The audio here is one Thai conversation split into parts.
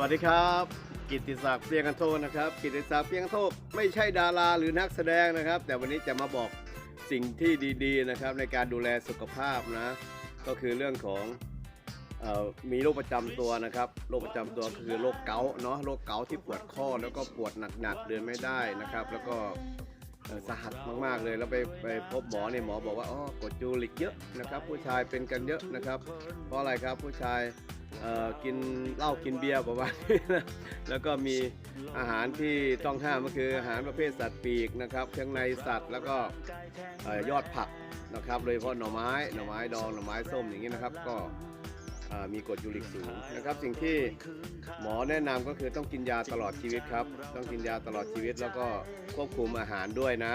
วัสดีครับ กิติศักดิ์เปียกันโทนะครับ กิติศักดิ์เปียกันโทไม่ใช่ดาราหรือนักแสดงนะครับ แต่วันนี้จะมาบอกสิ่งที่ดีๆนะครับในการดูแลสุขภาพนะ ก็คือเรื่องของออมีโรคประจำตัวนะครับโรคประจำตัวคือโรคเกาต์เนาะโรคเกาต์ที่ปวดข้อแล้วก็ปวดหนักๆเดินไม่ได้นะครับ แล้วก็สหัสมากๆเลยแล้วไปไปพบหมอเนี่ยหมอบอกว่าอ๋อกดยูริกเยอะนะครับ ผู้ชายเป็นกันเยอะนะครับ เพราะอะไรครับผู้ชาย เอ่อกินเหล้ากินเบียร์ประมาณนี้นะแล้วก็มีอาหารที่ต้องห้ามก็คืออาหารประเภทสัตว์ปีกนะครับเครื่องในสัตว์แล้วก็เอ่อยอดผักนะครับโดยเฉพาะหน่อไม้หน่อไม้ดองหน่อไม้ส้มอย่างนี้นะครับก็เอ่อมีกรดยูริกสูงนะครับ สิ่งที่หมอแนะนำก็คือต้องกินยาตลอดชีวิตครับ ต้องกินยาตลอดชีวิตแล้วก็ควบคุมอาหารด้วยนะ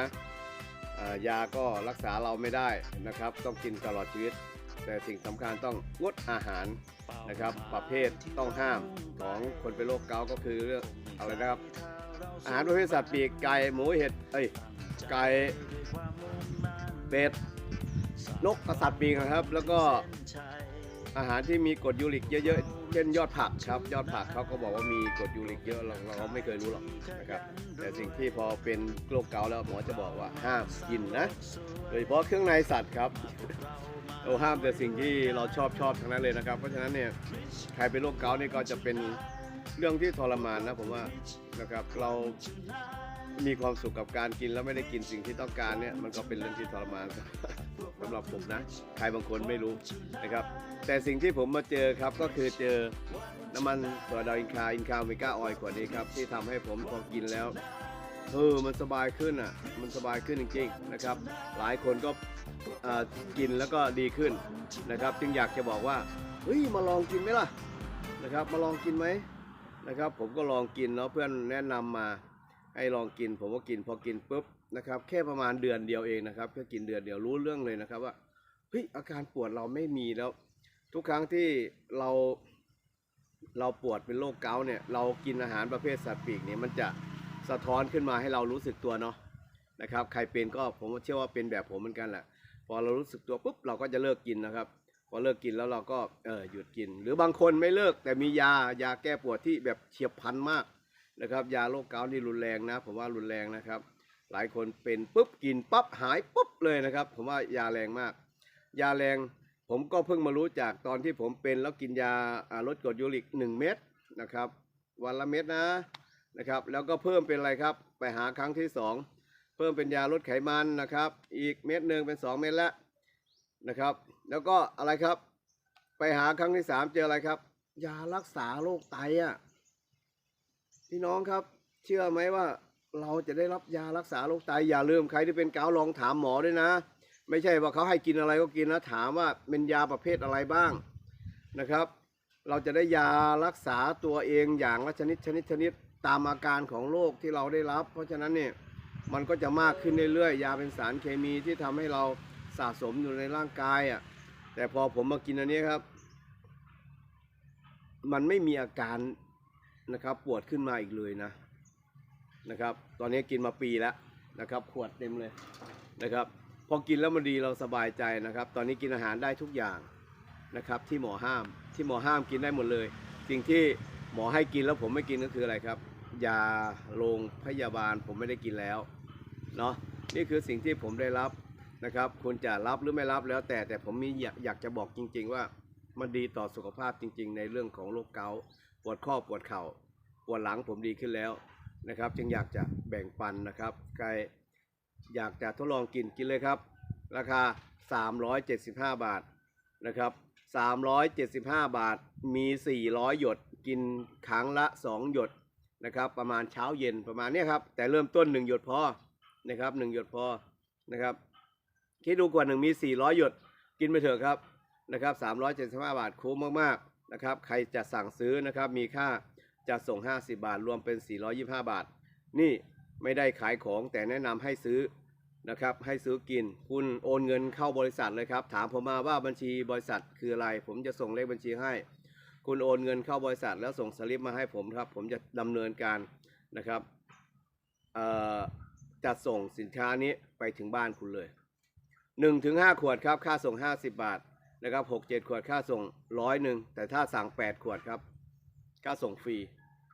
เอ่อยาก็รักษาเราไม่ได้นะครับ ต้องกินตลอดชีวิต แต่สิ่งสำคัญต้องงดอาหารนะครับ ประเภทต้องห้ามของคนเป็นโรคเกาต์ก็คือเรื่องอะไรนะครับ อาหารประเภทสัตว์ปีกไก่หมูเห็ดเอ้ยไก่เป็ดนกกระสัตว์ปีกนะครับ แล้วก็อาหารที่มีกรดยูริกเยอะๆ เช่นยอดผักครับ ยอดผักเขาก็บอกว่ามีกรดยูริกเยอะเราเราไม่เคยรู้หรอกนะครับ แต่สิ่งที่พอเป็นโรคเกาต์แล้วหมอจะบอกว่าห้ามกินนะ โดยเฉพาะเครื่องในสัตว์ครับ เราห้ามแต่สิ่งที่เราชอบชอบทั้งนั้นเลยนะครับ เพราะฉะนั้นเนี่ยใครเป็นโรคเกาต์นี่ก็จะเป็นเรื่องที่ทรมานนะผมว่านะครับเรามีความสุขกับการกินแล้วไม่ได้กินสิ่งที่ต้องการเนี่ยมันก็เป็นเรื่องที่ทรมานครับสำหรับผมนะใครบางคนไม่รู้นะครับ แต่สิ่งที่ผมมาเจอครับก็คือเจอน้ำมันตัวดาวอินคาอินคาเมกาออยล์ขวดนี้ครับที่ทำให้ผมพอกินแล้ว เออมันสบายขึ้นอะ มันสบายขึ้นจริงๆนะครับ หลายคนก็กินแล้วก็ดีขึ้นนะครับ จึงอยากจะบอกว่าเฮ้ยมาลองกินไหมล่ะนะครับ มาลองกินไหมนะครับ ผมก็ลองกินแล้วเพื่อนแนะนำมาให้ลองกิน ผมก็กินพอกินปุ๊บนะครับ แค่ประมาณเดือนเดียวเองนะครับแค่กินเดือนเดียวรู้เรื่องเลยนะครับว่าเฮ้ยอาการปวดเราไม่มีแล้ว ทุกครั้งที่เราเราปวดเป็นโรคเกาต์เนี่ยเรากินอาหารประเภทสัตว์ปีกเนี่ยมันจะ สะท้อนขึ้นมาให้เรารู้สึกตัวเนาะนะครับใครเป็นก็ผมเชื่อว่าเป็นแบบผมเหมือนกันแหละพอเรารู้สึกตัวปุ๊บเราก็จะเลิกกินนะครับ พอเลิกกินแล้วเราก็เออหยุดกิน หรือบางคนไม่เลิกแต่มียายาแก้ปวดที่แบบเฉียบพลันมากนะครับยาโรคเกาต์นี่รุนแรงนะ ผมว่ารุนแรงนะครับ หลายคนเป็นปุ๊บกินปั๊บหายปุ๊บเลยนะครับ ผมว่ายาแรงมาก ยาแรงผมก็เพิ่งมารู้จากตอนที่ผมเป็นแล้วกินยาอ่าลดกรดยูริก 1 เม็ดนะครับ วันละเม็ดนะ นะครับ แล้วก็เพิ่มเป็นอะไรครับ ไปหาครั้งที่สองเพิ่มเป็นยาลดไขมันนะครับ อีกเม็ดหนึ่งเป็น 2 เม็ดแล้วนะครับ แล้วก็อะไรครับ ไปหาครั้งที่ 3 เจออะไรครับ ยารักษาโรคไตอะพี่น้องครับเชื่อไหมว่าเราจะได้รับยารักษาโรคไตอย่าลืมใครที่เป็นเกาลองถามหมอด้วยนะ ไม่ใช่ว่าเขาให้กินอะไรก็กินนะถามว่าเป็นยาประเภทอะไรบ้างนะครับ เราจะได้ยารักษาตัวเองอย่างละชนิดชนิดชนิด ตามอาการของโรคที่เราได้รับ เพราะฉะนั้นเนี่ยมันก็จะมากขึ้นเรื่อยๆ ยาเป็นสารเคมีที่ทำให้เราสะสมอยู่ในร่างกายอะแต่พอผมมากินอันนี้ครับ มันไม่มีอาการนะครับปวดขึ้นมาอีกเลยนะนะครับ ตอนนี้กินมาปีแล้วนะครับ ขวดเต็มเลยนะครับ พอกินแล้วมันดีเราสบายใจนะครับ ตอนนี้กินอาหารได้ทุกอย่างนะครับ ที่หมอห้ามที่หมอห้ามกินได้หมดเลย สิ่งที่ หมอให้กินแล้วผมไม่กินก็คืออะไรครับยาโรงพยาบาลผมไม่ได้กินแล้วเนาะนี่คือสิ่งที่ผมได้รับนะครับ คุณจะรับหรือไม่รับแล้วแต่แต่ผมมีอยากอยากจะบอกจริง ๆ ว่ามันดีต่อสุขภาพจริง ๆ ในเรื่องของโรคเกาต์ปวดข้อปวดเข่าปวดหลังผมดีขึ้นแล้วนะครับ จึงอยากจะแบ่งปันนะครับใครอยากจะทดลองกินกินเลยครับ ราคา 375 บาทนะครับ 375 บาทมี 400 หยดกินครั้งละ 2 หยดนะครับ ประมาณเช้าเย็นประมาณนี้ครับ แต่เริ่มต้น 1 หยดพอนะครับ 1 หยดพอนะครับคิดดูกว่าหนึ่งมี 400 หยดกินไปเถอะครับนะครับ 375 บาทคุ้มมากๆนะครับ ใครจะสั่งซื้อนะครับ มีค่าจะส่ง 50 บาท รวมเป็น 425 บาท นี่ไม่ได้ขายของแต่แนะนำให้ซื้อ นะครับให้ซื้อกิน คุณโอนเงินเข้าบริษัทเลยครับ ถามผมมาว่าบัญชีบริษัทคืออะไร ผมจะส่งเลขบัญชีให้ คุณโอนเงินเข้าบริษัท แล้วส่งสลิปมาให้ผมครับ ผมจะดำเนินการนะครับจัดส่งสินค้านี้ไปถึงบ้านคุณเลย1ถึง5ขวดครับ ค่าส่ง 50 บาทนะครับ6 7 ขวดค่าส่งร้อยหนึ่งแต่ถ้าสั่ง 8 ขวดครับ ค่าส่งฟรี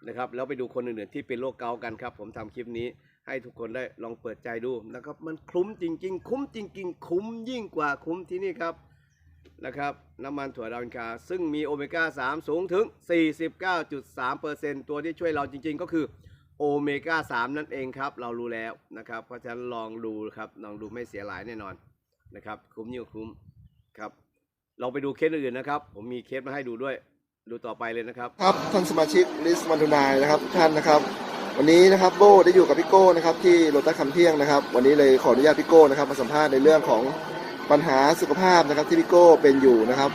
นะครับแล้วไปดูคนอื่นๆที่เป็นโรคเกาต์กันครับ ผมทำคลิปนี้ ให้ทุกคนได้ลองเปิดใจดูนะครับ มันคุ้มจริง ๆ คุ้มจริง ๆ คุ้มยิ่งกว่าคุ้มที่นี่ครับนะครับน้ำมันถั่วดาวอินคาซึ่งมีโอเมก้า 3 สูงถึง 49.3%ตัวที่ช่วยเราจริง ๆ ก็คือโอเมก้า 3 นั่นเองครับ เรารู้แล้วนะครับ เพราะฉะนั้นลองดูครับลองดูไม่เสียหลายแน่นอนนะครับ คุ้มยิ่งคุ้มครับลองไปดูเคสอื่นนะครับ ผมมีเคสมาให้ดูด้วย ดูต่อไปเลยนะครับ ครับท่านสมาชิกลิสวันทุนายนะครับ ท่านนะครับ วันนี้นะครับโบได้อยู่กับพี่โก้นะครับที่โรตัสคำเที่ยงนะครับ วันนี้เลยขออนุญาตพี่โก้นะครับมาสัมภาษณ์ในเรื่องของปัญหาสุขภาพนะครับที่พี่โก้เป็นอยู่นะครับ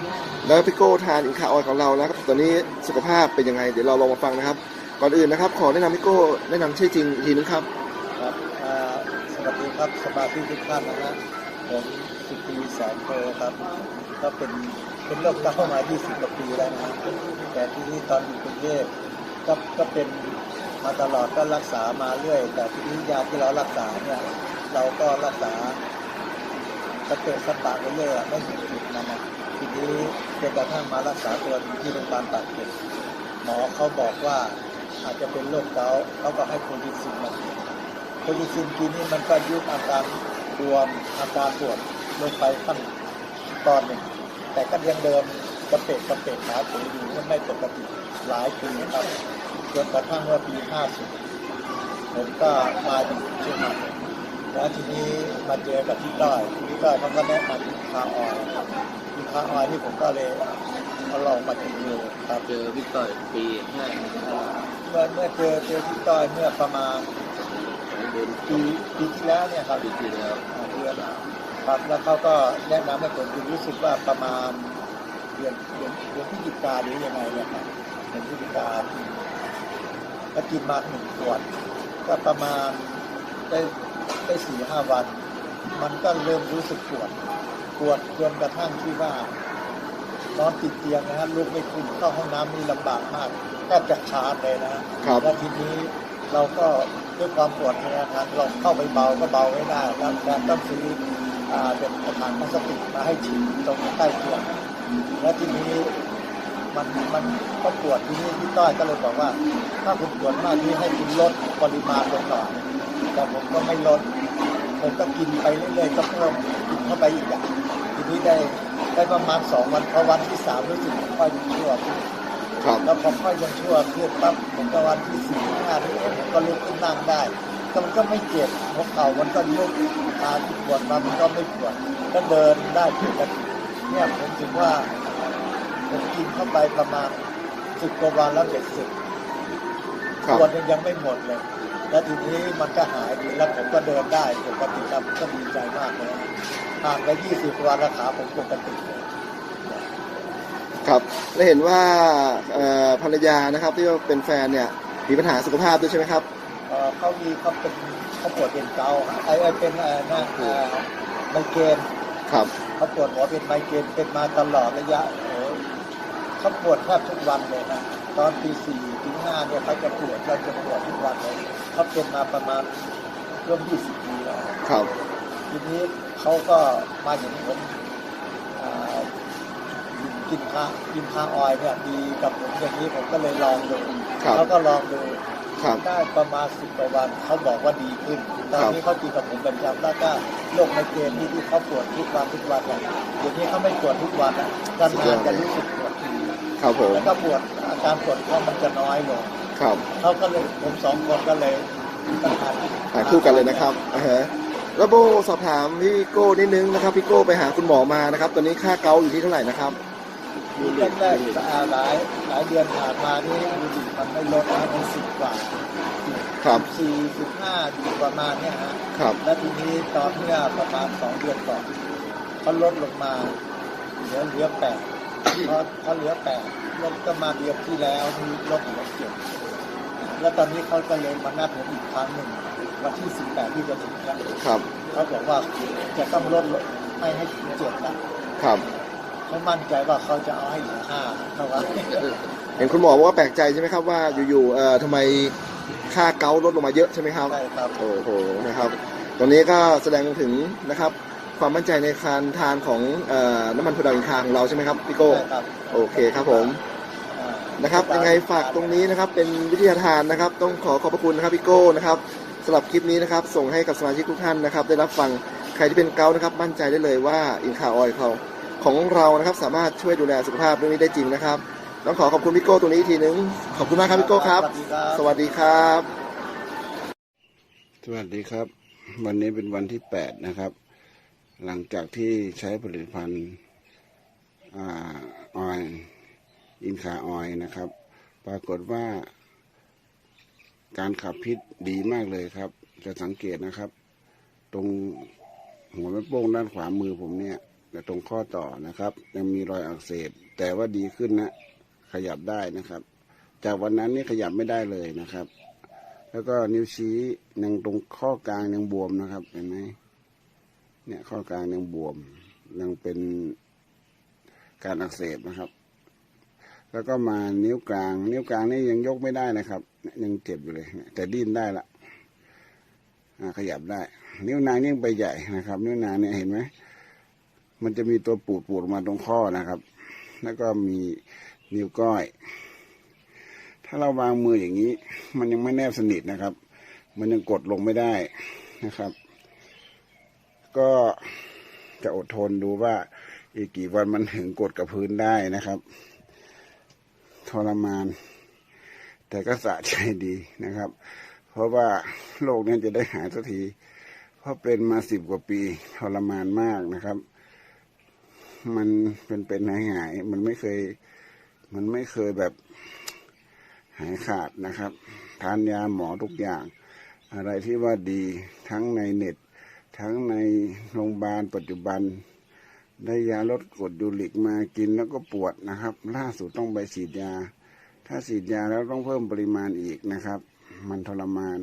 แล้วพี่โก้ทานอินคาออยของเรานะครับตอนนี้สุขภาพเป็นยังไง เดี๋ยวเราลองมาฟังนะครับ ก่อนอื่นนะครับ ขอแนะนำพี่โก้แนะนำชื่อจริงอีกทีนึงครับครับอ่าสวัสดีครับสมาชิกทุกท่านนะฮะผมสุปีแสนโตครับ ก็เป็นเป็นโรคเก้ามา 20 กว่าปีแล้วนะฮะแต่ที่นี่ตอนอยู่กรุงเทพก็ก็เป็น มาตลอดก็รักษามาเรื่อย แต่ที่นี้ยาที่เรารักษาเนี่ย เราก็รักษาสเตะสปะไปเรื่อยไม่หยุดจุดมันะทีนี้จนกระทั่งมารักษาตัวที่โรงพยาบาลปากเกร็ดหมอเขาบอกว่าอาจจะเป็นโรคเกาต์เขาก็ให้โคลิซินมากินโคลิซินกินนี่มันก็ยุบอาการบวมอาการปวดลงไปขั้นตอนหนึ่งแต่ก็ยังเดินกระเป็ดกระเป็ดขาถืออยู่ไม่ปกติหลายปีครับ จนกระทั่งว่าปี 50 ผมก็มาอยู่เชียงใหม่แล้วทีนี้มาเจอกับพี่ต้อยพี่ต้อยเขาก็แนะนำอินคาออยล์อินคาออยล์ที่ผมก็เลยเอาลองมากินดูครับเจอพี่ต่อยปีห้าเมื่อเมื่อเจอเจอพี่ต้อยเมื่อประมาณเดือนปีปีที่แล้วเนี่ยครับปีที่แล้วเดือนครับแล้วเขาก็แนะนำให้ผมคือรู้สึกว่าประมาณเดือนเดือนเดือนพฤศจิกาหรือยังไงเนี่ยครับเดือนพฤศจิกา กินก็กินมาหนึ่งขวดก็ประมาณได้ได้สี่ห้าวัน มันก็เริ่มรู้สึกปวดปวดจนกระทั่งที่ว่านอนติดเตียงนะฮะลุกไม่ขึ้นเข้าห้องน้ำนี่ลำบากมากแทบจะชาร์จเลยนะฮะครับแล้วทีนี้เราก็ด้วยความปวดในอาการเราเข้าไปเบาก็เบาไม่ได้ครับการต้องซื้ออ่าเป็นกระถางพลาสติกมาให้ฉีดตรงใต้เตียงแล้วทีนี้ มันมันก็ปวดที่นี้พี่ต้อยก็เลยบอกว่า ถ้าคุณปวดมากนี้ให้คุณลดปริมาณลงหน่อยแต่ผมก็ไม่ลดผมก็กินไปเรื่อยๆก็เพิ่มกินเข้าไปอีกอะทีนี้ได้ได้ประมาณสองวันพอวันที่สามรู้สึกค่อยชั่วขึ้นครับแล้วพอค่อยยังชั่วขึ้นปั๊บผมก็วันที่สี่ห้าที่ผมก็ลุกขึ้นนั่งได้แต่มันก็ไม่เจ็บหัวเข่ามันก็ลุกขาที่ปวดมามันก็ไม่ปวดก็เดินได้ปกติเนี่ยผมถือว่า ผมกินเข้าไปประมาณสิบกว่าวันแล้วเจ็ดสิบครับปวดยังยังไม่หมดเลย แล้วทีนี้มันก็หายดีแล้วผมก็เดินได้ปกติครับก็ดีใจมากเลยผ่านไปยี่สิบวันแล้วขาผมปกติเลยครับและเห็นว่าเอ่อภรรยานะครับที่ว่าเป็นแฟนเนี่ยมีปัญหาสุขภาพด้วยใช่ไหมครับ เอ่อเขามีเขาเป็นเขาปวดเป็นเกาต์ไอ้ไอ้เป็นเอ่อหน้าเอ่อไมเกรน ครับ เขาปวดหัวเป็นไมเกรนเป็นมาตลอดระยะโอ้โห เขาปวดแทบทุกวันเลยนะตอนปีสี่ปีห้าเนี่ยเขาจะปวดเราจะปวดทุกวันเลยเขาเป็นมาประมาณร่วมยี่สิบปีแล้วครับ ทีนี้เขาก็มาเห็นผมอ่ากินข้ากินข้าออยเนี่ยดีกับผมอย่างนี้ผมก็เลยลองดูครับเขาก็ลองดูครับได้ประมาณสิบกว่าวันเขาบอกว่าดีขึ้น ตอนนี้เขากินกับผมประจำแล้วก็โรคไมเกรนที่ที่เขาปวดทุกวันทุกวันเนี่ยเดี๋ยวนี้เขาไม่ปวดทุกวันอะนานๆจะรู้สึกปวดที ครับผมแล้วก็ปวดอาการปวดเขามันจะน้อยลงครับเขาก็เลยผมสองคนก็เลยทานหาคู่กันเลยนะครับอ่าฮะแล้วโบสอบถามพี่โก้นิดนึงนะครับพี่โก้ไปหาคุณหมอมานะครับ ตอนนี้ค่าเกาอยู่ที่เท่าไหร่นะครับมีแรกๆอ่าหลายหลายเดือนผ่านมานี่ดูดิมันไม่ลดนะมันสิบกว่าครับสี่สิบห้าอยู่ประมาณเนี้ยฮะครับ แล้วทีนี้ตอนเนี้ยประมาณสองเดือนก่อนเขาลดลงมาเหลือเหลือแปด พอพอเหลือแปดลดก็มาเดือนที่แล้วที่ลดเหลือเจ็ดแล้วตอนนี้เขาก็เลยมานัดผมอีกครั้งหนึ่งวันที่สิบแปดที่จะถึงแล้วครับ เขาบอกว่าจะต้องลดไม่ให้ถึงเจ็ดละครับเขามั่นใจว่าเขาจะเอาให้เหลือห้าเท่าไหร่เห็นคุณหมอบอกว่าแปลกใจใช่ไหมครับว่าอยู่ๆเอ่อทำไมค่าเกาลดลงมาเยอะใช่ไหมครับใช่ครับโอ้โหนะครับตรงนี้ก็แสดงถึงนะครับ ความมั่นใจในการทานของเอ่อน้ำมันถั่วดาวอินคาของเราใช่ไหมครับพี่โก้ใช่ครับ โอเคครับผมอ่านะครับ ยังไงฝากตรงนี้นะครับเป็นวิทยาทานนะครับ ต้องขอขอบพระคุณนะครับพี่โก้นะครับสำหรับคลิปนี้นะครับ ส่งให้กับสมาชิกทุกท่านนะครับ ได้รับฟังใครที่เป็นเกาต์นะครับ มั่นใจได้เลยว่าอินคาออยเขาของเรานะครับสามารถช่วยดูแลสุขภาพเรื่องนี้ได้จริงนะครับต้องขอขอบคุณพี่โก้ตรงนี้อีกทีนึงขอบคุณมากครับพี่โก้ครับ สวัสดีครับ สวัสดีครับสวัสดีครับวันนี้เป็นวันที่แปดนะครับ หลังจากที่ใช้ผลิตภัณฑ์ออยอินคาออยนะครับ ปรากฏว่า การขับพิษดีมากเลยครับ จะสังเกตนะครับ ตรงหัวแม่โป้งด้านขวามือผมเนี่ยและตรงข้อต่อนะครับ ยังมีรอยอักเสบ แต่ว่าดีขึ้นนะ ขยับได้นะครับ จากวันนั้นนี่ขยับไม่ได้เลยนะครับ แล้วก็นิ้วชี้ยังตรงข้อกลางยังบวมนะครับเห็นไหม เนี่ยข้อกลางยังบวมยังเป็นการอักเสบนะครับ แล้วก็มานิ้วกลาง นิ้วกลางนี่ยังยกไม่ได้นะครับ ยังเจ็บอยู่เลย แต่ดิ้นได้ละอ่าขยับได้ นิ้วนางนี่งไปใหญ่นะครับ นิ้วนางเนี่ยเห็นไหมมันจะมีตัวปูดปูดมาตรงข้อนะครับ แล้วก็มีนิ้วก้อย ถ้าเราวางมืออย่างนี้ มันยังไม่แนบสนิทนะครับ มันยังกดลงไม่ได้นะครับ ก็จะอดทนดูว่าอีกกี่วันมันถึงกดกับพื้นได้นะครับ ทรมาน แต่ก็สะใจดีนะครับ เพราะว่าโรคนี้จะได้หายสักที เพราะเป็นมาสิบกว่าปีทรมานมากนะครับ มันเป็นเป็นหายหายๆมันไม่เคย มันไม่เคยแบบหายขาดนะครับ ทานยาหมอทุกอย่าง อะไรที่ว่าดีทั้งในเน็ต ทั้งในโรงพยาบาลปัจจุบัน ได้ยาลดกรดยูริกมากินแล้วก็ปวดนะครับ ล่าสุดต้องไปฉีดยา ถ้าฉีดยาแล้วต้องเพิ่มปริมาณอีกนะครับ มันทรมาน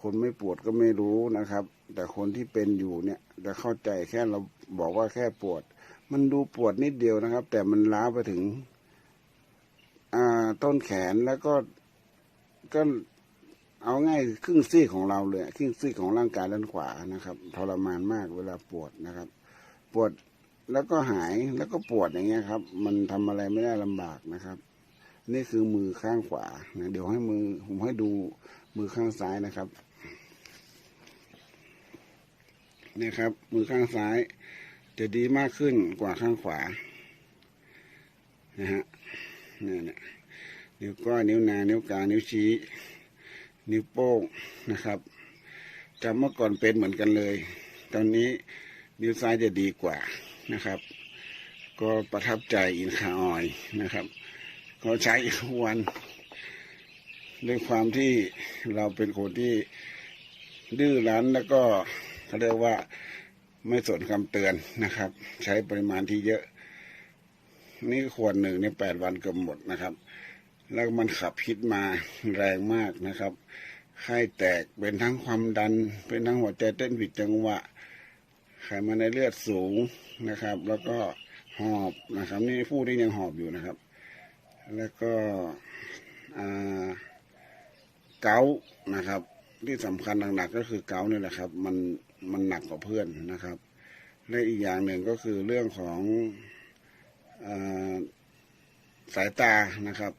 คนไม่ปวดก็ไม่รู้นะครับ แต่คนที่เป็นอยู่เนี่ยจะเข้าใจแค่เราบอกว่าแค่ปวด มันดูปวดนิดเดียวนะครับ แต่มันล้าไปถึงต้นแขนแล้วก็ก็ เอาง่ายครึ่งซี่ของเราเลยครึ่งซี่ของร่างกายด้านขวานะครับทรมานมากเวลาปวดนะครับ ปวดแล้วก็หายแล้วก็ปวดอย่างเงี้ยครับ มันทำอะไรไม่ได้ลำบากนะครับ นี่คือมือข้างขวานะเดี๋ยวให้มือผมให้ดูมือข้างซ้ายนะครับเนี่ยครับ มือข้างซ้าย จะดีมากขึ้นกว่าข้างขวานะฮะนี่เนี่ยนิ้วก้อยนิ้วนางนิ้วกลางนิ้วชี้ นิ้วโป้งนะครับจากเมื่อก่อนเป็นเหมือนกันเลย ตอนนี้นิ้วซ้ายจะดีกว่านะครับ ก็ประทับใจอินคาออยนะครับ ก็ใช้ทุกวัน ด้วยความที่เราเป็นคนที่ดื้อรั้นแล้วก็เขาเรียกว่าไม่สนคำเตือนนะครับ ใช้ปริมาณที่เยอะ นี่ขวดหนึ่งในแปดวันเกือบหมดนะครับ แล้วมันขับพิษมาแรงมากนะครับไข้แตกเป็นทั้งความดัน เป็นทั้งหัวใจเต้นผิดจังหวะ ไขมันในเลือดสูงนะครับ แล้วก็หอบนะครับ นี่ผู้ที่ยังหอบอยู่นะครับ แล้วก็เกานะครับ ที่สำคัญหนักๆก็คือเกาต์นี่ยแหละครับ มันมันหนักกว่าเพื่อนนะครับและอีกอย่างหนึ่งก็คือเรื่องของอสายตานะครับ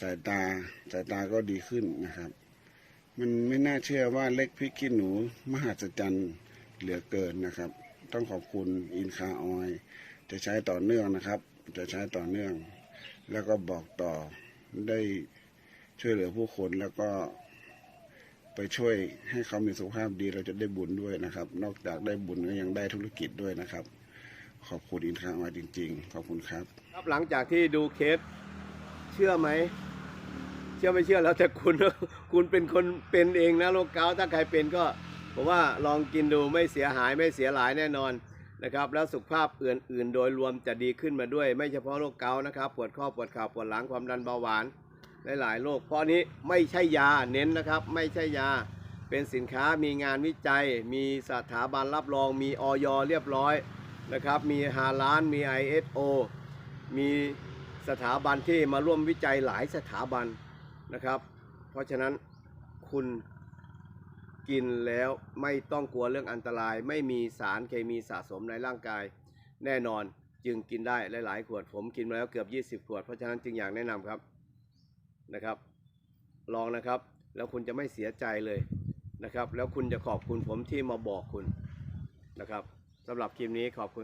สายตาสายตาก็ดีขึ้นนะครับ มันไม่น่าเชื่อว่าเล็กพริกขี้หนูมหัศจรรย์เหลือเกินนะครับ ต้องขอบคุณอินคาออยจะใช้ต่อเนื่องนะครับ จะใช้ต่อเนื่อง แล้วก็บอกต่อได้ช่วยเหลือผู้คนแล้วก็ไปช่วยให้เขามีสุขภาพดีเราจะได้บุญด้วยนะครับ นอกจากได้บุญก็ยังได้ธุรกิจด้วยนะครับ ขอบคุณอินคาออยจริง ๆ ขอบคุณครับ ครับหลังจากที่ดูเคสเชื่อไหม ชื่อไม่เชื่อแล้วแต่คุณคุณเป็นคนเป็นเองนะโรคเกาต์ถ้าใครเป็นก็ผมว่าลองกินดูไม่เสียหายไม่เสียหลายแน่นอนนะครับแล้วสุขภาพอื่นๆ โดยรวมจะดีขึ้นมาด้วย ไม่เฉพาะโรคเกาต์นะครับปวดข้อปวดเข่าปวดหลังความดันเบาหวานหลายๆโรคเพราะนี้ไม่ใช่ยาเน้นนะครับ ไม่ใช่ยาเป็นสินค้ามีงานวิจัย มีสถาบันรับรอง มีออยเรียบร้อยนะครับมีฮาลานมี ISO มีสถาบันที่มาร่วมวิจัยหลายสถาบัน นะครับ เพราะฉะนั้นคุณกินแล้วไม่ต้องกลัวเรื่องอันตราย ไม่มีสารเคมีสะสมในร่างกาย แน่นอนจึงกินได้หลาย ๆ ขวด ผมกินมาแล้วเกือบ 20 ขวด เพราะฉะนั้นจึงอยากแนะนำครับนะครับ ลองนะครับ แล้วคุณจะไม่เสียใจเลยนะครับ แล้วคุณจะขอบคุณผมที่มาบอกคุณนะครับสำหรับคลิปนี้ขอบคุณ